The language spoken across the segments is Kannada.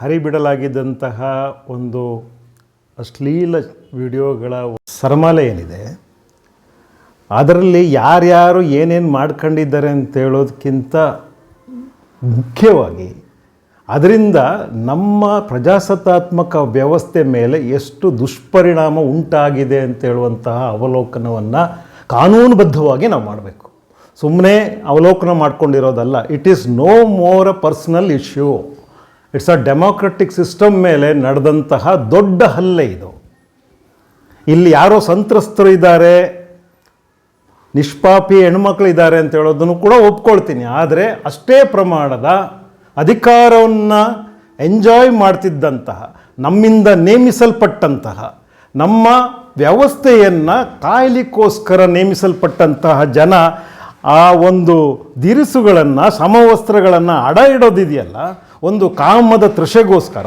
ಹರಿಬಿಡಲಾಗಿದ್ದಂತಹ ಒಂದು ಅಶ್ಲೀಲ ವಿಡಿಯೋಗಳ ಸರಮಾಲೆ ಏನಿದೆ, ಅದರಲ್ಲಿ ಯಾರ್ಯಾರು ಏನೇನು ಮಾಡ್ಕೊಂಡಿದ್ದಾರೆ ಅಂತ ಹೇಳೋದಕ್ಕಿಂತ ಮುಖ್ಯವಾಗಿ ಅದರಿಂದ ನಮ್ಮ ಪ್ರಜಾಸತ್ತಾತ್ಮಕ ವ್ಯವಸ್ಥೆ ಮೇಲೆ ಎಷ್ಟು ದುಷ್ಪರಿಣಾಮ ಉಂಟಾಗಿದೆ ಅಂತ ಹೇಳುವಂತಹ ಅವಲೋಕನವನ್ನು ಕಾನೂನುಬದ್ಧವಾಗಿ ನಾವು ಮಾಡಬೇಕು. ಸುಮ್ಮನೆ ಅವಲೋಕನ ಮಾಡ್ಕೊಂಡಿರೋದಲ್ಲ it is no more a personal issue it's a democratic system ಮೇಲೆ ನಡೆದಂತಹ ದೊಡ್ಡ ಹಲ್ಲೆ ಇದು. ಇಲ್ಲಿ ಯಾರೋ ಸಂತ್ರಸ್ತರು ಇದ್ದಾರೆ, ನಿಷ್ಪಾಪಿ ಹೆಣ್ಮಕ್ಳು ಇದ್ದಾರೆ ಅಂತ ಹೇಳೋದನ್ನು ಕೂಡ ಒಪ್ಕೊಳ್ತೀನಿ. ಆದರೆ ಅಷ್ಟೇ ಪ್ರಮಾಣದ ಅಧಿಕಾರವನ್ನು ಎಂಜಾಯ್ ಮಾಡ್ತಿದ್ದಂತಹ, ನಮ್ಮಿಂದ ನೇಮಿಸಲ್ಪಟ್ಟಂತಹ, ನಮ್ಮ ವ್ಯವಸ್ಥೆಯನ್ನು ಕಾಯಲಿಕ್ಕೋಸ್ಕರ ನೇಮಿಸಲ್ಪಟ್ಟಂತಹ ಜನ ಆ ಒಂದು ದಿರಿಸುಗಳನ್ನು, ಸಮವಸ್ತ್ರಗಳನ್ನು ಅಡ ಇಡೋದಿದೆಯಲ್ಲ, ಒಂದು ಕಾಮದ ತೃಷೆಗೋಸ್ಕರ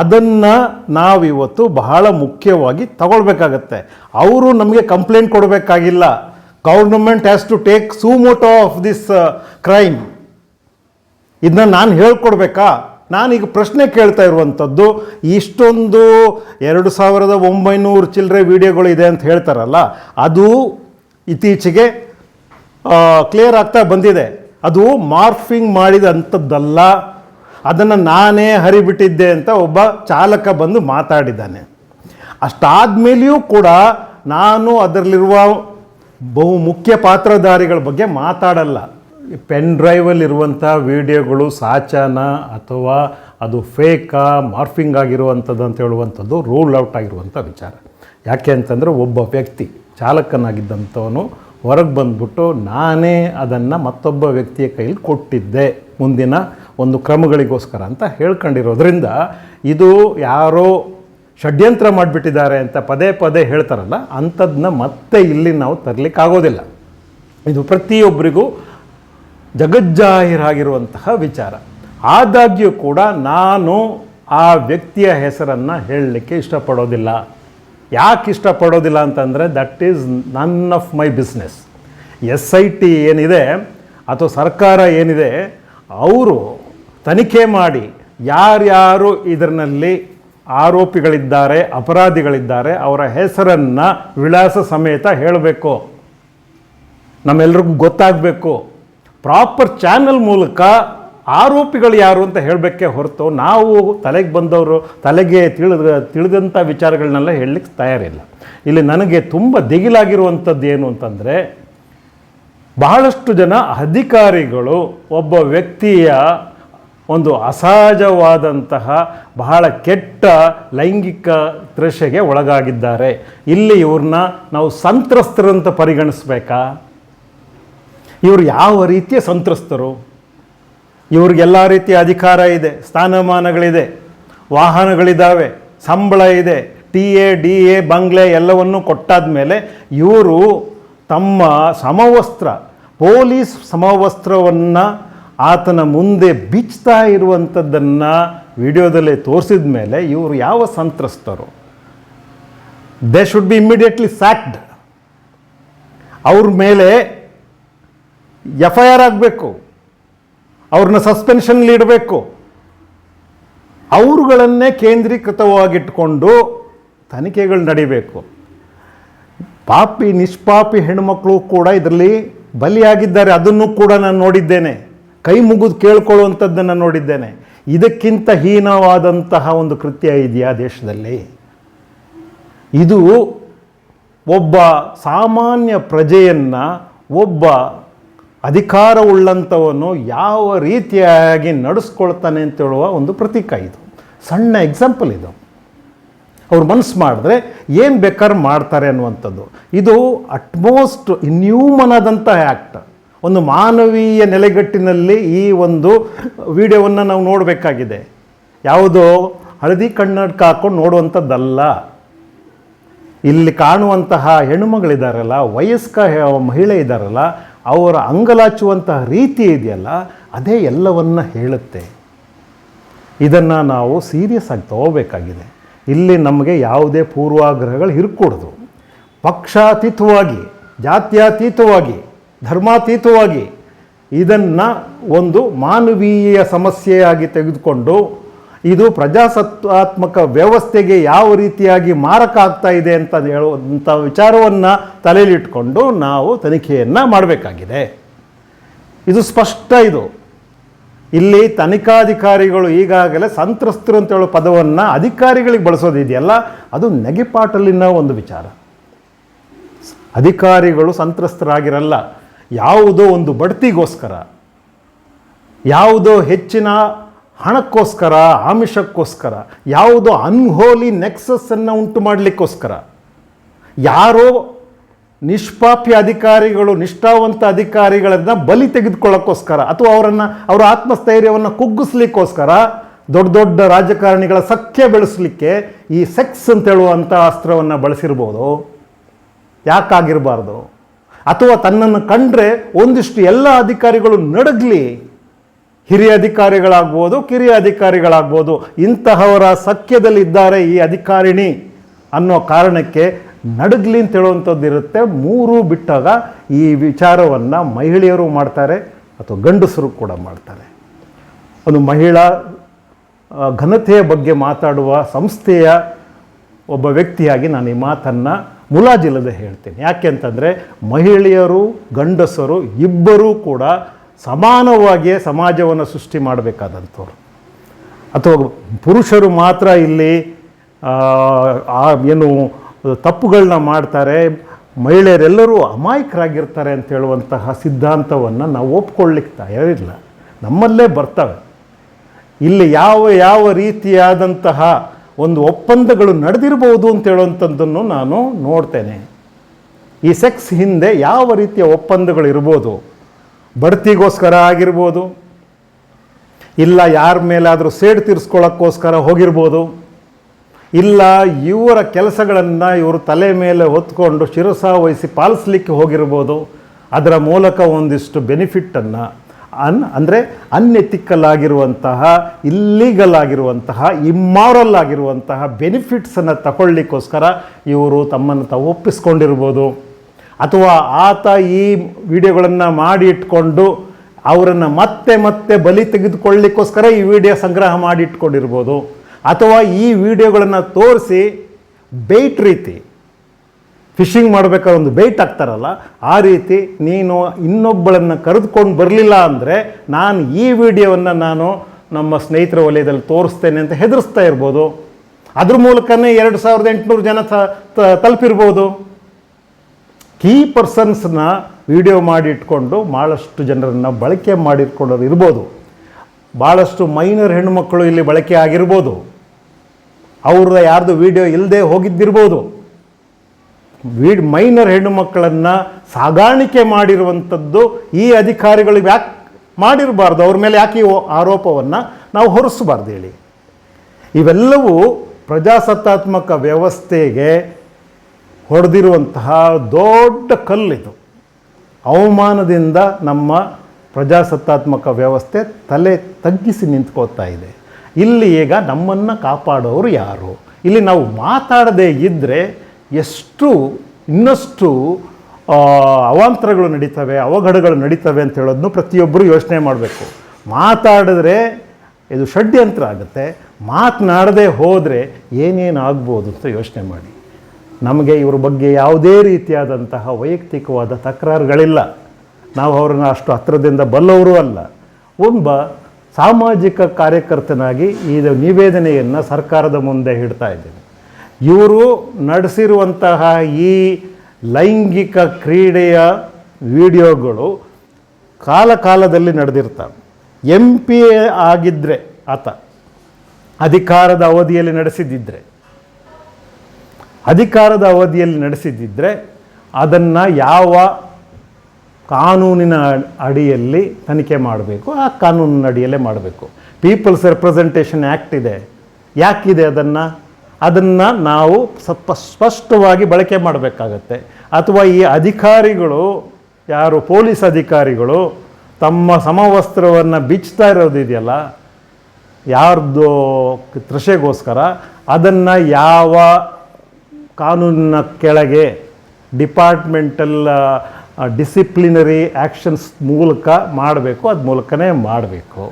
ಅದನ್ನು ನಾವಿವತ್ತು ಬಹಳ ಮುಖ್ಯವಾಗಿ ತಗೊಳ್ಬೇಕಾಗತ್ತೆ. ಅವರು ನಮಗೆ complaint ಕೊಡಬೇಕಾಗಿಲ್ಲ. Government has to take suo motu of this crime. ಇದನ್ನ ನಾನು ಹೇಳ್ಕೊಡ್ಬೇಕಾ? ನಾನೀಗ ಪ್ರಶ್ನೆ ಕೇಳ್ತಾ ಇರುವಂಥದ್ದು, ಇಷ್ಟೊಂದು ಎರಡು ಸಾವಿರದ ಒಂಬೈನೂರು ಚಿಲ್ಲರೆ ವಿಡಿಯೋಗಳು ಇದೆ ಅಂತ ಹೇಳ್ತಾರಲ್ಲ, ಅದು ಇತ್ತೀಚೆಗೆ ಕ್ಲಿಯರ್ ಆಗ್ತಾ ಬಂದಿದೆ. ಅದು ಮಾರ್ಫಿಂಗ್ ಮಾಡಿದಂಥದ್ದಲ್ಲ. ಅದನ್ನು ನಾನೇ ಹರಿಬಿಟ್ಟಿದ್ದೆ ಅಂತ ಒಬ್ಬ ಚಾಲಕ ಬಂದು ಮಾತಾಡಿದ್ದಾನೆ. ಅಷ್ಟಾದ್ಮೇಲೆಯೂ ಕೂಡ ನಾನು ಅದರಲ್ಲಿರುವ ಬಹು ಮುಖ್ಯ ಪಾತ್ರಧಾರಿಗಳ ಬಗ್ಗೆ ಮಾತಾಡಲ್ಲ. ಪೆನ್ ಡ್ರೈವಲ್ಲಿರುವಂಥ ವಿಡಿಯೋಗಳು ಸಾಚಾನ ಅಥವಾ ಅದು ಫೇಕಾ ಮಾರ್ಫಿಂಗ್ ಆಗಿರುವಂಥದ್ದು ಅಂತ ಹೇಳುವಂಥದ್ದು ರೂಲ್ ಔಟ್ ಆಗಿರುವಂಥ ವಿಚಾರ. ಯಾಕೆ ಅಂತಂದರೆ ಒಬ್ಬ ವ್ಯಕ್ತಿ ಚಾಲಕನಾಗಿದ್ದಂಥವನು ಹೊರಗೆ ಬಂದ್ಬಿಟ್ಟು ನಾನೇ ಅದನ್ನು ಮತ್ತೊಬ್ಬ ವ್ಯಕ್ತಿಯ ಕೈಲಿ ಕೊಟ್ಟಿದ್ದೆ. ಮುಂದಿನ ಒಂದು ಕ್ರಮಗಳಿಗೋಸ್ಕರ ಅಂತ ಹೇಳ್ಕೊಂಡಿರೋದ್ರಿಂದ ಇದು ಯಾರೋ ಷಡ್ಯಂತ್ರ ಮಾಡಿಬಿಟ್ಟಿದ್ದಾರೆ ಅಂತ ಪದೇ ಪದೇ ಹೇಳ್ತಾರಲ್ಲ ಅಂಥದನ್ನ ಮತ್ತೆ ಇಲ್ಲಿ ನಾವು ತರಲಿಕ್ಕಾಗೋದಿಲ್ಲ. ಇದು ಪ್ರತಿಯೊಬ್ಬರಿಗೂ ಜಗಜ್ಜಾಹೀರಾಗಿರುವಂತಹ ವಿಚಾರ. ಆದಾಗ್ಯೂ ಕೂಡ ನಾನು ಆ ವ್ಯಕ್ತಿಯ ಹೆಸರನ್ನು ಹೇಳಲಿಕ್ಕೆ ಇಷ್ಟಪಡೋದಿಲ್ಲ. ಯಾಕೆ ಇಷ್ಟಪಡೋದಿಲ್ಲ ಅಂತಂದರೆ that is none of my business S I T ಏನಿದೆ ಅಥವಾ ಸರ್ಕಾರ ಏನಿದೆ, ಅವರು ತನಿಖೆ ಮಾಡಿ ಯಾರ್ಯಾರು ಇದರಲ್ಲಿ ಆರೋಪಿಗಳಿದ್ದಾರೆ, ಅಪರಾಧಿಗಳಿದ್ದಾರೆ, ಅವರ ಹೆಸರನ್ನು ವಿಳಾಸ ಸಮೇತ ಹೇಳಬೇಕು. ನಮ್ಮೆಲ್ರಿಗೂ ಗೊತ್ತಾಗಬೇಕು. ಪ್ರಾಪರ್ ಚಾನಲ್ ಮೂಲಕ ಆರೋಪಿಗಳು ಯಾರು ಅಂತ ಹೇಳಬೇಕೆ ಹೊರತು ನಾವು ತಲೆಗೆ ಬಂದವರು, ತಲೆಗೆ ತಿಳಿದ ತಿಳಿದಂಥ ವಿಚಾರಗಳನ್ನೆಲ್ಲ ಹೇಳಲಿಕ್ಕೆ ತಯಾರಿಲ್ಲ ಇಲ್ಲಿ. ನನಗೆ ತುಂಬ ದಿಗಿಲಾಗಿರುವಂಥದ್ದು ಏನು ಅಂತಂದರೆ, ಬಹಳಷ್ಟು ಜನ ಅಧಿಕಾರಿಗಳು ಒಬ್ಬ ವ್ಯಕ್ತಿಯ ಒಂದು ಅಸಹಜವಾದಂತಹ, ಬಹಳ ಕೆಟ್ಟ ಲೈಂಗಿಕ ತ್ರಶೆಗೆ ಒಳಗಾಗಿದ್ದಾರೆ. ಇಲ್ಲಿ ಇವ್ರನ್ನ ನಾವು ಸಂತ್ರಸ್ತರಂತ ಪರಿಗಣಿಸ್ಬೇಕಾ? ಇವರು ಯಾವ ರೀತಿಯ ಸಂತ್ರಸ್ತರು? ಇವ್ರಿಗೆಲ್ಲ ರೀತಿಯ ಅಧಿಕಾರ ಇದೆ, ಸ್ಥಾನಮಾನಗಳಿದೆ, ವಾಹನಗಳಿದ್ದಾವೆ, ಸಂಬಳ ಇದೆ, ಟಿ ಎ, ಡಿ ಎ, ಬಂಗ್ಲೆ ಎಲ್ಲವನ್ನು ಕೊಟ್ಟಾದ ಮೇಲೆ ಇವರು ತಮ್ಮ ಸಮವಸ್ತ್ರ, ಪೊಲೀಸ್ ಸಮವಸ್ತ್ರವನ್ನು ಆತನ ಮುಂದೆ ಬಿಚ್ತಾ ಇರುವಂಥದ್ದನ್ನು ವಿಡಿಯೋದಲ್ಲಿ ತೋರಿಸಿದ ಮೇಲೆ ಇವರು ಯಾವ ಸಂತ್ರಸ್ತರು? They should be immediately sacked ಅವ್ರ ಮೇಲೆ ಎಫ್ ಐ ಆರ್ ಆಗಬೇಕು. ಅವ್ರನ್ನ ಸಸ್ಪೆನ್ಷನ್ಲಿ ಇಡಬೇಕು. ಅವರುಗಳನ್ನೇ ಕೇಂದ್ರೀಕೃತವಾಗಿಟ್ಕೊಂಡು ತನಿಖೆಗಳು ನಡಿಬೇಕು. ಪಾಪಿ, ನಿಷ್ಪಾಪಿ ಹೆಣ್ಮಕ್ಳು ಕೂಡ ಇದರಲ್ಲಿ ಬಲಿಯಾಗಿದ್ದಾರೆ. ಅದನ್ನು ಕೂಡ ನಾನು ನೋಡಿದ್ದೇನೆ. ಕೈ ಮುಗಿದು ಕೇಳ್ಕೊಳ್ಳುವಂಥದ್ದನ್ನು ನೋಡಿದ್ದೇನೆ. ಇದಕ್ಕಿಂತ ಹೀನವಾದಂತಹ ಒಂದು ಕೃತ್ಯ ಇದೆಯಾ ದೇಶದಲ್ಲಿ? ಇದು ಒಬ್ಬ ಸಾಮಾನ್ಯ ಪ್ರಜೆಯನ್ನು, ಒಬ್ಬ ಅಧಿಕಾರವುಳ್ಳಂಥವನು ಯಾವ ರೀತಿಯಾಗಿ ನಡೆಸ್ಕೊಳ್ತಾನೆ ಅಂತ ಹೇಳುವ ಒಂದು ಪ್ರತೀಕ ಇದು. ಸಣ್ಣ ಎಕ್ಸಾಂಪಲ್ ಇದು. ಅವ್ರು ಮನಸ್ಸು ಮಾಡಿದ್ರೆ ಏನು ಬೇಕಾದ್ರೆ ಮಾಡ್ತಾರೆ ಅನ್ನುವಂಥದ್ದು. ಇದು ಅಟ್ಮೋಸ್ಟ್ ಇನ್ಯೂಮನ್ ಆದಂತಹ ಆ್ಯಕ್ಟ್ ಒಂದು ಮಾನವೀಯ ನೆಲೆಗಟ್ಟಿನಲ್ಲಿ ಈ ಒಂದು ವಿಡಿಯೋವನ್ನು ನಾವು ನೋಡಬೇಕಾಗಿದೆ. ಯಾವುದೋ? ಹಳದಿ ಕಣ್ಣಡ್ಕ ಹಾಕೊಂಡು ನೋಡುವಂಥದ್ದಲ್ಲ. ಇಲ್ಲಿ ಕಾಣುವಂತಹ ಹೆಣ್ಣುಮಗಳಿದ್ದಾರಲ್ಲ ವಯಸ್ಕ ಮಹಿಳೆ ಇದ್ದಾರಲ್ಲ ಅವರ ಅಂಗಲಾಚುವಂತಹ ರೀತಿ ಇದೆಯಲ್ಲ, ಅದೇ ಎಲ್ಲವನ್ನ ಹೇಳುತ್ತೆ. ಇದನ್ನು ನಾವು ಸೀರಿಯಸ್ ಆಗಿ ತಗೋಬೇಕಾಗಿದೆ. ಇಲ್ಲಿ ನಮಗೆ ಯಾವುದೇ ಪೂರ್ವಾಗ್ರಹಗಳು ಇರಕೂಡ್ದು ಪಕ್ಷಾತೀತವಾಗಿ, ಜಾತ್ಯಾತೀತವಾಗಿ, ಧರ್ಮಾತೀತವಾಗಿ ಇದನ್ನು ಒಂದು ಮಾನವೀಯ ಸಮಸ್ಯೆಯಾಗಿ ತೆಗೆದುಕೊಂಡು ಇದು ಪ್ರಜಾಸತ್ತಾತ್ಮಕ ವ್ಯವಸ್ಥೆಗೆ ಯಾವ ರೀತಿಯಾಗಿ ಮಾರಕ ಆಗ್ತಾ ಇದೆ ಅಂತ ಹೇಳುವಂಥ ವಿಚಾರವನ್ನು ತಲೆಯಲ್ಲಿಟ್ಕೊಂಡು ನಾವು ತನಿಖೆಯನ್ನು ಮಾಡಬೇಕಾಗಿದೆ. ಇದು ಸ್ಪಷ್ಟ ಇದು. ಇಲ್ಲಿ ತನಿಖಾಧಿಕಾರಿಗಳು ಈಗಾಗಲೇ ಸಂತ್ರಸ್ತರು ಅಂತ ಹೇಳೋ ಪದವನ್ನು ಅಧಿಕಾರಿಗಳಿಗೆ ಬಳಸೋದಿದೆಯಲ್ಲ, ಅದು ನೆಗೆಪಾಟಲಿನ ಒಂದು ವಿಚಾರ. ಅಧಿಕಾರಿಗಳು ಸಂತ್ರಸ್ತರಾಗಿರಲ್ಲ, ಯಾವುದೋ ಒಂದು ಬಡ್ತಿಗೋಸ್ಕರ, ಯಾವುದೋ ಹೆಚ್ಚಿನ ಹಣಕ್ಕೋಸ್ಕರ, ಆಮಿಷಕ್ಕೋಸ್ಕರ, ಯಾವುದೋ ಅನ್ಹೋಲಿ ನೆಕ್ಸಸ್ಸನ್ನು ಉಂಟು ಮಾಡಲಿಕ್ಕೋಸ್ಕರ, ಯಾರೋ ನಿಷ್ಪಾಪ್ಯ ಅಧಿಕಾರಿಗಳು, ನಿಷ್ಠಾವಂತ ಅಧಿಕಾರಿಗಳನ್ನು ಬಲಿ ತೆಗೆದುಕೊಳ್ಳೋಕ್ಕೋಸ್ಕರ ಅಥವಾ ಅವರನ್ನು, ಅವರ ಆತ್ಮಸ್ಥೈರ್ಯವನ್ನು ಕುಗ್ಗಿಸ್ಲಿಕ್ಕೋಸ್ಕರ ದೊಡ್ಡ ದೊಡ್ಡ ರಾಜಕಾರಣಿಗಳ ಸಖ್ಯ ಬೆಳೆಸಲಿಕ್ಕೆ ಈ ಸೆಕ್ಸ್ ಅಂತ ಹೇಳುವಂಥ ಅಸ್ತ್ರವನ್ನು ಬಳಸಿರ್ಬೋದು. ಯಾಕಾಗಿರಬಾರ್ದು? ಅಥವಾ ತನ್ನನ್ನು ಕಂಡ್ರೆ ಒಂದಿಷ್ಟು ಎಲ್ಲ ಅಧಿಕಾರಿಗಳು ನಡಗಲಿ. ಹಿರಿಯ ಅಧಿಕಾರಿಗಳಾಗ್ಬೋದು, ಕಿರಿಯ ಅಧಿಕಾರಿಗಳಾಗ್ಬೋದು, ಇಂತಹವರ ಸಖ್ಯದಲ್ಲಿದ್ದಾರೆ ಈ ಅಧಿಕಾರಿಣಿ ಅನ್ನೋ ಕಾರಣಕ್ಕೆ ನಡಗಲಿ ಅಂತ ಹೇಳುವಂಥದ್ದು ಇರುತ್ತೆ. ಮೂರು ಬಿಟ್ಟಾಗ ಈ ವಿಚಾರವನ್ನು ಮಹಿಳೆಯರು ಮಾಡ್ತಾರೆ, ಅಥವಾ ಗಂಡಸರು ಕೂಡ ಮಾಡ್ತಾರೆ. ಒಂದು ಮಹಿಳಾ ಘನತೆಯ ಬಗ್ಗೆ ಮಾತಾಡುವ ಸಂಸ್ಥೆಯ ಒಬ್ಬ ವ್ಯಕ್ತಿಯಾಗಿ ನಾನು ಈ ಮಾತನ್ನು ಮುಲಾಜಿಲ್ಲದೆ ಹೇಳ್ತೀನಿ. ಯಾಕೆ ಅಂತಂದರೆ ಮಹಿಳೆಯರು, ಗಂಡಸರು ಇಬ್ಬರೂ ಕೂಡ ಸಮಾನವಾಗಿಯೇ ಸಮಾಜವನ್ನು ಸೃಷ್ಟಿ ಮಾಡಬೇಕಾದಂಥವ್ರು. ಅಥವಾ ಪುರುಷರು ಮಾತ್ರ ಇಲ್ಲಿ ಏನು ತಪ್ಪುಗಳನ್ನ ಮಾಡ್ತಾರೆ, ಮಹಿಳೆಯರೆಲ್ಲರೂ ಅಮಾಯಕರಾಗಿರ್ತಾರೆ ಅಂತ ಹೇಳುವಂತಹ ಸಿದ್ಧಾಂತವನ್ನು ನಾವು ಒಪ್ಕೊಳ್ಳಿಕ್ಕೆ ತಯಾರಿಲ್ಲ ನಮ್ಮಲ್ಲೇ ಬರ್ತವೆ. ಇಲ್ಲಿ ಯಾವ ಯಾವ ರೀತಿಯಾದಂತಹ ಒಂದು ಒಪ್ಪಂದಗಳು ನಡೆದಿರಬಹುದು ಅಂತ ಹೇಳುವಂಥದ್ದನ್ನು ನಾನು ನೋಡ್ತೇನೆ. ಈ ಸೆಕ್ಸ್ ಹಿಂದೆ ಯಾವ ರೀತಿಯ ಒಪ್ಪಂದಗಳು ಇರ್ಬೋದು? ಬಡ್ತಿಗೋಸ್ಕರ ಆಗಿರ್ಬೋದು, ಇಲ್ಲ ಯಾರ ಮೇಲಾದರೂ ಸೇಡ್ ತೀರಿಸ್ಕೊಳ್ಳೋಕ್ಕೋಸ್ಕರ ಹೋಗಿರ್ಬೋದು, ಇಲ್ಲ ಇವರ ಕೆಲಸಗಳನ್ನು ಇವರು ತಲೆ ಮೇಲೆ ಹೊತ್ಕೊಂಡು ಶಿರಸ ವಹಿಸಿ ಪಾಲಿಸ್ಲಿಕ್ಕೆ ಹೋಗಿರ್ಬೋದು, ಅದರ ಮೂಲಕ ಒಂದಿಷ್ಟು ಬೆನಿಫಿಟ್ಟನ್ನು ಅನ್, ಅಂದರೆ ಅನ್ಎಥಿಕಲ್ ಆಗಿರುವಂತಹ ಇಲ್ಲೀಗಲ್ ಆಗಿರುವಂತಹ ಇಮ್ಮಾರಲ್ ಆಗಿರುವಂತಹ ಬೆನಿಫಿಟ್ಸನ್ನು ತಗೊಳ್ಳಿಕ್ಕೋಸ್ಕರ ಇವರು ತಮ್ಮನ್ನು ತಾವು ಒಪ್ಪಿಸ್ಕೊಂಡಿರ್ಬೋದು. ಅಥವಾ ಆತ ಈ ವಿಡಿಯೋಗಳನ್ನು ಮಾಡಿ ಇಟ್ಕೊಂಡು ಅವರನ್ನು ಮತ್ತೆ ಮತ್ತೆ ಬಲಿ ತೆಗೆದುಕೊಳ್ಳಿಕ್ಕೋಸ್ಕರ ಈ ವಿಡಿಯೋ ಸಂಗ್ರಹ ಮಾಡಿ ಇಟ್ಕೊಂಡಿರ್ಬೋದು ಅಥವಾ ಈ ವಿಡಿಯೋಗಳನ್ನು ತೋರಿಸಿ ಬೈಟ್ ರೀತಿ ಫಿಶಿಂಗ್ ಮಾಡಬೇಕಾದ್ರೆ ಒಂದು ಬೈಟ್ ಆಗ್ತಾರಲ್ಲ ಆ ರೀತಿ ನೀನು ಇನ್ನೊಬ್ಬಳನ್ನು ಕರೆದುಕೊಂಡು ಬರಲಿಲ್ಲ ಅಂದರೆ ನಾನು ಈ ವಿಡಿಯೋವನ್ನು ನಾನು ನಮ್ಮ ಸ್ನೇಹಿತರ ವಲಯದಲ್ಲಿ ತೋರಿಸ್ತೇನೆ ಅಂತ ಹೆದರಿಸ್ತಾ ಇರ್ಬೋದು. ಅದ್ರ ಮೂಲಕನೇ ಎರಡು ಸಾವಿರದ ಎಂಟುನೂರು ಜನ ತಲುಪಿರ್ಬೋದು. ಕೀ ಪರ್ಸನ್ಸ್ನ ವಿಡಿಯೋ ಮಾಡಿ ಇಟ್ಕೊಂಡು ಭಾಳಷ್ಟು ಜನರನ್ನು ಬಳಕೆ ಮಾಡಿಟ್ಕೊಂಡವ್ರು ಇರ್ಬೋದು. ಭಾಳಷ್ಟು ಮೈನರ್ ಹೆಣ್ಣುಮಕ್ಕಳು ಇಲ್ಲಿ ಬಳಕೆ ಆಗಿರ್ಬೋದು. ಅವ್ರದ್ದ ಯಾರ್ದು ವಿಡಿಯೋ ಇಲ್ಲದೆ ಹೋಗಿದ್ದಿರ್ಬೋದು. ವೀಡ್ ಮೈನರ್ ಹೆಣ್ಣು ಮಕ್ಕಳನ್ನು ಸಾಗಾಣಿಕೆ ಮಾಡಿರುವಂಥದ್ದು ಈ ಅಧಿಕಾರಿಗಳು ಯಾಕೆ ಮಾಡಿರಬಾರ್ದು? ಅವ್ರ ಮೇಲೆ ಯಾಕೆ ಆರೋಪವನ್ನು ನಾವು ಹೊರಿಸಬಾರ್ದು ಹೇಳಿ. ಇವೆಲ್ಲವೂ ಪ್ರಜಾಸತ್ತಾತ್ಮಕ ವ್ಯವಸ್ಥೆಗೆ ಹೊಡೆದಿರುವಂತಹ ದೊಡ್ಡ ಕಲ್ಲಿದು. ಅವಮಾನದಿಂದ ನಮ್ಮ ಪ್ರಜಾಸತ್ತಾತ್ಮಕ ವ್ಯವಸ್ಥೆ ತಲೆ ತಗ್ಗಿಸಿ ನಿಂತ್ಕೋತಾ ಇದೆ. ಇಲ್ಲಿ ಈಗ ನಮ್ಮನ್ನು ಕಾಪಾಡೋರು ಯಾರು? ಇಲ್ಲಿ ನಾವು ಮಾತಾಡದೇ ಇದ್ದರೆ ಎಷ್ಟು, ಇನ್ನಷ್ಟು ಅವಾಂತರಗಳು ನಡೀತವೆ, ಅವಘಡಗಳು ನಡೀತವೆ ಅಂತ ಹೇಳೋದನ್ನು ಪ್ರತಿಯೊಬ್ಬರು ಯೋಚನೆ ಮಾಡಬೇಕು. ಮಾತಾಡಿದ್ರೆ ಇದು ಷಡ್ಯಂತ್ರ ಆಗುತ್ತೆ. ಮಾತನಾಡದೆ ಹೋದರೆ ಏನೇನು ಆಗ್ಬೋದು ಅಂತ ಯೋಚನೆ ಮಾಡಿ. ನಮಗೆ ಇವ್ರ ಬಗ್ಗೆ ಯಾವುದೇ ರೀತಿಯಾದಂತಹ ವೈಯಕ್ತಿಕವಾದ ತಕರಾರುಗಳಿಲ್ಲ. ನಾವು ಅವ್ರನ್ನ ಅಷ್ಟು ಹತ್ತಿರದಿಂದ ಬಲ್ಲವರು ಅಲ್ಲ. ಒಬ್ಬ ಸಾಮಾಜಿಕ ಕಾರ್ಯಕರ್ತನಾಗಿ ಈ ನಿವೇದನೆಯನ್ನು ಸರ್ಕಾರದ ಮುಂದೆ ಇಡ್ತಾ ಇದ್ದೇನೆ. ಇವರು ನಡೆಸಿರುವಂತಹ ಈ ಲೈಂಗಿಕ ಕ್ರೀಡೆಯ ವಿಡಿಯೋಗಳು ಕಾಲಕಾಲದಲ್ಲಿ ನಡೆದಿರ್ತವೆ. ಎಂ ಪಿ ಆಗಿದ್ದರೆ ಆತ ಅಧಿಕಾರದ ಅವಧಿಯಲ್ಲಿ ನಡೆಸಿದ್ದಿದ್ರೆ ಅಧಿಕಾರದ ಅವಧಿಯಲ್ಲಿ ನಡೆಸಿದ್ದಿದ್ದರೆ ಅದನ್ನು ಯಾವ ಕಾನೂನಿನ ಅಡಿಯಲ್ಲಿ ತನಿಖೆ ಮಾಡಬೇಕು, ಆ ಕಾನೂನಿನ ಅಡಿಯಲ್ಲೇ ಮಾಡಬೇಕು. ಪೀಪಲ್ಸ್ ರೆಪ್ರೆಸೆಂಟೇಷನ್ ಆ್ಯಕ್ಟ್ ಇದೆ. ಯಾಕಿದೆ ಅದನ್ನು? ಅದನ್ನು ನಾವು ಸ್ವಲ್ಪ ಸ್ಪಷ್ಟವಾಗಿ ಬಳಕೆ ಮಾಡಬೇಕಾಗತ್ತೆ. ಅಥವಾ ಈ ಅಧಿಕಾರಿಗಳು ಯಾರು ಪೊಲೀಸ್ ಅಧಿಕಾರಿಗಳು ತಮ್ಮ ಸಮವಸ್ತ್ರವನ್ನು ಬಿಚ್ತಾ ಇರೋದಿದೆಯಲ್ಲ, ಯಾರ್ದು ತೃಷೆಗೋಸ್ಕರ ಅದನ್ನು ಯಾವ ಕಾನೂನಿನ ಕೆಳಗೆ ಡಿಪಾರ್ಟ್ಮೆಂಟಲ್ ಡಿಸಿಪ್ಲಿನರಿ ಆ್ಯಕ್ಷನ್ಸ್ ಮೂಲಕ ಮಾಡಬೇಕು, ಅದ ಮೂಲಕನೇ ಮಾಡಬೇಕು.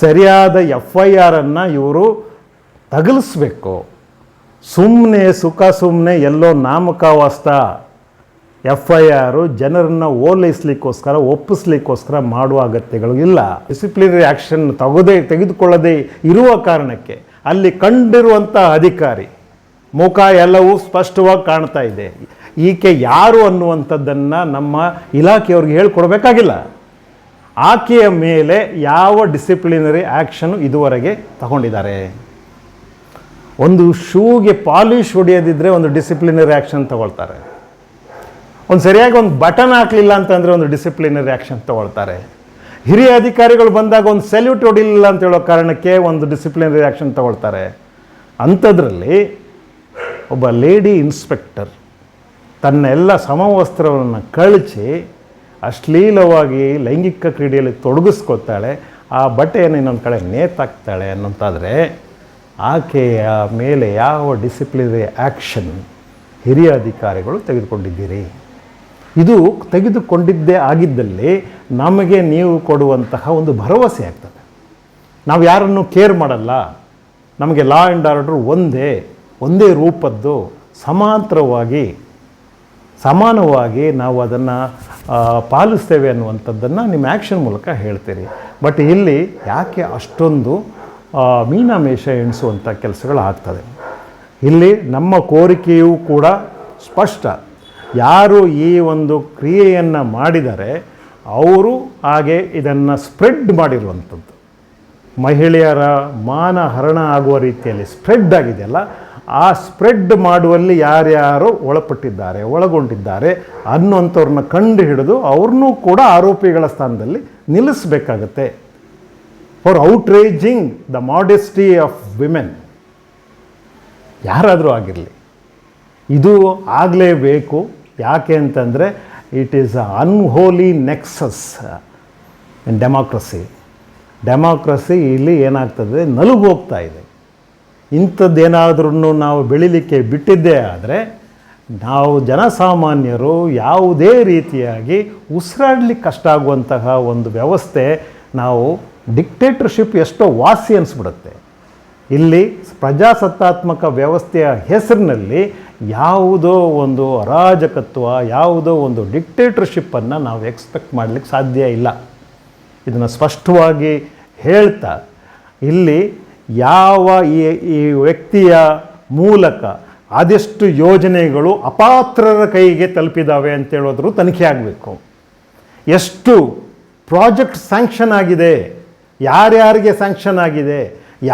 ಸರಿಯಾದ ಎಫ್ ಐ ಆರನ್ನು ಇವರು ತಗಲಿಸ್ಬೇಕು. ಸುಮ್ಮನೆ ಸುಖ ಸುಮ್ಮನೆ ಎಲ್ಲೋ ನಾಮಕಾವಾಸ್ತ ಎಫ್ ಐ ಆರು ಜನರನ್ನು ಓಲೈಸ್ಲಿಕ್ಕೋಸ್ಕರ, ಒಪ್ಪಿಸ್ಲಿಕ್ಕೋಸ್ಕರ ಮಾಡುವ ಅಗತ್ಯಗಳು ಇಲ್ಲ. ಡಿಸಿಪ್ಲಿನರಿ ಆ್ಯಕ್ಷನ್ ತಗೋದೇ, ತೆಗೆದುಕೊಳ್ಳದೆ ಇರುವ ಕಾರಣಕ್ಕೆ ಅಲ್ಲಿ ಕಂಡಿರುವಂಥ ಅಧಿಕಾರಿ ಮುಖ ಎಲ್ಲವೂ ಸ್ಪಷ್ಟವಾಗಿ ಕಾಣ್ತಾ ಇದೆ. ಈಕೆ ಯಾರು ಅನ್ನುವಂಥದ್ದನ್ನು ನಮ್ಮ ಇಲಾಖೆಯವ್ರಿಗೆ ಹೇಳ್ಕೊಡ್ಬೇಕಾಗಿಲ್ಲ. ಆಕೆಯ ಮೇಲೆ ಯಾವ ಡಿಸಿಪ್ಲಿನರಿ ಆ್ಯಕ್ಷನ್ ಇದುವರೆಗೆ ತಗೊಂಡಿದ್ದಾರೆ. ಒಂದು ಶೂಗೆ ಪಾಲಿಶ್ ಹೊಡೆಯದಿದ್ದರೆ ಒಂದು ಡಿಸಿಪ್ಲಿನರಿ ಆ್ಯಕ್ಷನ್ ತಗೊಳ್ತಾರೆ. ಒಂದು ಸರಿಯಾಗಿ ಒಂದು ಬಟನ್ ಹಾಕಲಿಲ್ಲ ಅಂತಂದರೆ ಒಂದು ಡಿಸಿಪ್ಲಿನರಿ ಆ್ಯಕ್ಷನ್ ತಗೊಳ್ತಾರೆ. ಹಿರಿಯ ಅಧಿಕಾರಿಗಳು ಬಂದಾಗ ಒಂದು ಸೆಲ್ಯೂಟ್ ಹೊಡಿಲಿಲ್ಲ ಅಂತ ಹೇಳೋ ಕಾರಣಕ್ಕೆ ಒಂದು ಡಿಸಿಪ್ಲಿನರಿ ಆ್ಯಕ್ಷನ್ ತಗೊಳ್ತಾರೆ. ಅಂಥದ್ರಲ್ಲಿ ಒಬ್ಬ ಲೇಡಿ ಇನ್ಸ್ಪೆಕ್ಟರ್ ತನ್ನ ಎಲ್ಲ ಸಮವಸ್ತ್ರವನ್ನು ಕಳಚಿ ಅಶ್ಲೀಲವಾಗಿ ಲೈಂಗಿಕ ಕ್ರೀಡೆಯಲ್ಲಿ ತೊಡಗಿಸ್ಕೊತಾಳೆ ಆ ಬಟ್ಟೆಯನ್ನು ಇನ್ನೊಂದು ಕಡೆ ನೇತಾಕ್ತಾಳೆ ಅನ್ನೋಂತಾದರೆ ಆಕೆಯ ಮೇಲೆ ಯಾವ ಡಿಸಿಪ್ಲಿನರಿ ಆ್ಯಕ್ಷನ್ ಹಿರಿಯ ಅಧಿಕಾರಿಗಳು ತೆಗೆದುಕೊಂಡಿದ್ದೀರಿ? ಇದು ತೆಗೆದುಕೊಂಡಿದ್ದೇ ಆಗಿದ್ದಲ್ಲಿ ನಮಗೆ ನೀವು ಕೊಡುವಂತಹ ಒಂದು ಭರವಸೆ ಆಗ್ತದೆ. ನಾವು ಯಾರನ್ನು ಕೇರ್ ಮಾಡಲ್ಲ. ನಮಗೆ ಲಾ ಆ್ಯಂಡ್ ಆರ್ಡರ್ ಒಂದೇ. ಒಂದೇ ರೂಪದ್ದು ಸಮಾಂತರವಾಗಿ, ಸಮಾನವಾಗಿ ನಾವು ಅದನ್ನು ಪಾಲಿಸ್ತೇವೆ ಅನ್ನುವಂಥದ್ದನ್ನು ನಿಮ್ಮ ಆ್ಯಕ್ಷನ್ ಮೂಲಕ ಹೇಳ್ತೀರಿ ಬಟ್ ಇಲ್ಲಿ ಯಾಕೆ ಅಷ್ಟೊಂದು ಮೀನಾಮೇಷ ಎಣಿಸುವಂಥ ಕೆಲಸಗಳು ಆಗ್ತದೆ? ಇಲ್ಲಿ ನಮ್ಮ ಕೋರಿಕೆಯೂ ಕೂಡ ಸ್ಪಷ್ಟ. ಯಾರು ಈ ಒಂದು ಕ್ರಿಯೆಯನ್ನು ಮಾಡಿದರೆ ಅವರು ಹಾಗೆ ಇದನ್ನು ಸ್ಪ್ರೆಡ್ ಮಾಡಿರುವಂಥದ್ದು. ಮಹಿಳೆಯರ ಮಾನ ಹರಣ ಆಗುವ ರೀತಿಯಲ್ಲಿ ಸ್ಪ್ರೆಡ್ ಆಗಿದೆಯಲ್ಲ ಆ ಸ್ಪ್ರೆಡ್ ಮಾಡುವಲ್ಲಿ ಯಾರ್ಯಾರು ಒಳಪಟ್ಟಿದ್ದಾರೆ, ಒಳಗೊಂಡಿದ್ದಾರೆ ಅನ್ನುವಂಥವ್ರನ್ನ ಕಂಡು ಹಿಡಿದು ಅವ್ರನ್ನೂ ಕೂಡ ಆರೋಪಿಗಳ ಸ್ಥಾನದಲ್ಲಿ ನಿಲ್ಲಿಸಬೇಕಾಗತ್ತೆ. For outraging the modesty of women ಯಾರಾದರೂ ಆಗಿರಲಿ, ಇದು ಆಗಲೇಬೇಕು. ಯಾಕೆ ಅಂತಂದರೆ it is a unholy nexus in democracy democracy ಇಲ್ಲಿ ಏನಾಗ್ತದೆ? ನಲುಗು ಇದೆ. ಇಂಥದ್ದೇನಾದ್ರೂ ನಾವು ಬೆಳಿಲಿಕ್ಕೆ ಬಿಟ್ಟಿದ್ದೇ ಆದರೆ ನಾವು ಜನಸಾಮಾನ್ಯರು ಯಾವುದೇ ರೀತಿಯಾಗಿ ಉಸಿರಾಡ್ಲಿಕ್ಕೆ ಕಷ್ಟ ಆಗುವಂತಹ ಒಂದು ವ್ಯವಸ್ಥೆ ನಾವು ಡಿಕ್ಟೇಟರ್ಶಿಪ್ ಎಷ್ಟೋ ವಾಸಿ ಅನಿಸ್ಬಿಡುತ್ತೆ. ಇಲ್ಲಿ ಪ್ರಜಾಸತ್ತಾತ್ಮಕ ವ್ಯವಸ್ಥೆಯ ಹೆಸರಿನಲ್ಲಿ ಯಾವುದೋ ಒಂದು ಅರಾಜಕತ್ವ, ಯಾವುದೋ ಒಂದು ಡಿಕ್ಟೇಟರ್ಶಿಪ್ಪನ್ನು ನಾವು ಎಕ್ಸ್ಪೆಕ್ಟ್ ಮಾಡಲಿಕ್ಕೆ ಸಾಧ್ಯ ಇಲ್ಲ. ಇದನ್ನು ಸ್ಪಷ್ಟವಾಗಿ ಹೇಳ್ತಾ, ಇಲ್ಲಿ ಯಾವ ಈ ವ್ಯಕ್ತಿಯ ಮೂಲಕ ಅದೆಷ್ಟು ಯೋಜನೆಗಳು ಅಪಾತ್ರರ ಕೈಗೆ ತಲುಪಿದ್ದಾವೆ ಅಂತೇಳೋದ್ರೂ ತನಿಖೆ ಆಗಬೇಕು. ಎಷ್ಟು ಪ್ರಾಜೆಕ್ಟ್ ಸ್ಯಾಂಕ್ಷನ್ ಆಗಿದೆ, ಯಾರ್ಯಾರಿಗೆ ಸ್ಯಾಂಕ್ಷನ್ ಆಗಿದೆ,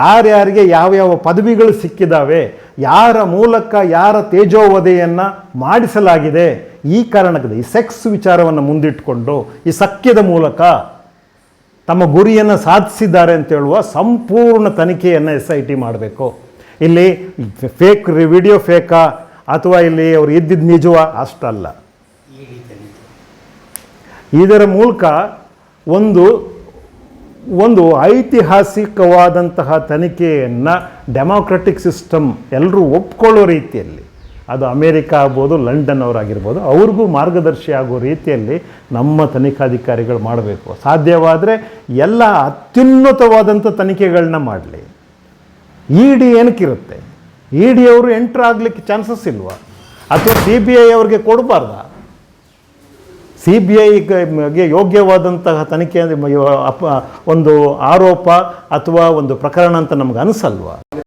ಯಾರ್ಯಾರಿಗೆ ಯಾವ್ಯಾವ ಪದವಿಗಳು ಸಿಕ್ಕಿದ್ದಾವೆ ಯಾರ ಮೂಲಕ ಯಾರ ತೇಜೋವಧೆಯನ್ನು ಮಾಡಿಸಲಾಗಿದೆ, ಈ ಕಾರಣಕ್ಕೆ ಈ ಸೆಕ್ಸ್ ವಿಚಾರವನ್ನು ಮುಂದಿಟ್ಟುಕೊಂಡು ಈ ಸಖ್ಯದ ಮೂಲಕ ತಮ್ಮ ಗುರಿಯನ್ನು ಸಾಧಿಸಿದ್ದಾರೆ ಅಂತ ಹೇಳುವ ಸಂಪೂರ್ಣ ತನಿಖೆಯನ್ನು ಎಸ್ ಐ ಟಿ ಮಾಡಬೇಕು. ಇಲ್ಲಿ ಫೇಕ್ ವಿಡಿಯೋ ಫೇಕಾ ಅಥವಾ ಇಲ್ಲಿ ಅವರು ಇದ್ದಿದ್ದು ನಿಜವ? ಅಷ್ಟಲ್ಲ. ಇದರ ಮೂಲಕ ಒಂದು ಒಂದು ಐತಿಹಾಸಿಕವಾದಂತಹ ತನಿಖೆಯನ್ನು ಡೆಮಾಕ್ರೆಟಿಕ್ ಸಿಸ್ಟಮ್ ಎಲ್ಲರೂ ಒಪ್ಕೊಳ್ಳೋ ರೀತಿಯಲ್ಲಿ ಅದು ಅಮೇರಿಕ ಆಗ್ಬೋದು, ಲಂಡನ್ ಅವರಾಗಿರ್ಬೋದು, ಅವ್ರಿಗೂ ಮಾರ್ಗದರ್ಶಿ ಆಗೋ ರೀತಿಯಲ್ಲಿ ನಮ್ಮ ತನಿಖಾಧಿಕಾರಿಗಳು ಮಾಡಬೇಕು. ಸಾಧ್ಯವಾದರೆ ಎಲ್ಲ ಅತ್ಯುನ್ನತವಾದಂಥ ತನಿಖೆಗಳನ್ನ ಮಾಡಲಿ. ಇ ಡಿ ಏನಕ್ಕಿರುತ್ತೆ? ಇ ಡಿ ಅವರು ಎಂಟ್ರ್ ಆಗಲಿಕ್ಕೆ ಚಾನ್ಸಸ್ ಇಲ್ವಾ? ಅಥವಾ ಸಿ ಬಿ ಐ ಅವ್ರಿಗೆ ಕೊಡಬಾರ್ದು? ಸಿ ಬಿ ಐಗೆ ಯೋಗ್ಯವಾದಂತಹ ತನಿಖೆ ಅಂದ್ರೆ ಒಂದು ಆರೋಪ ಅಥವಾ ಒಂದು ಪ್ರಕರಣ ಅಂತ ನಮ್ಗೆ ಅನಿಸಲ್ವಾ?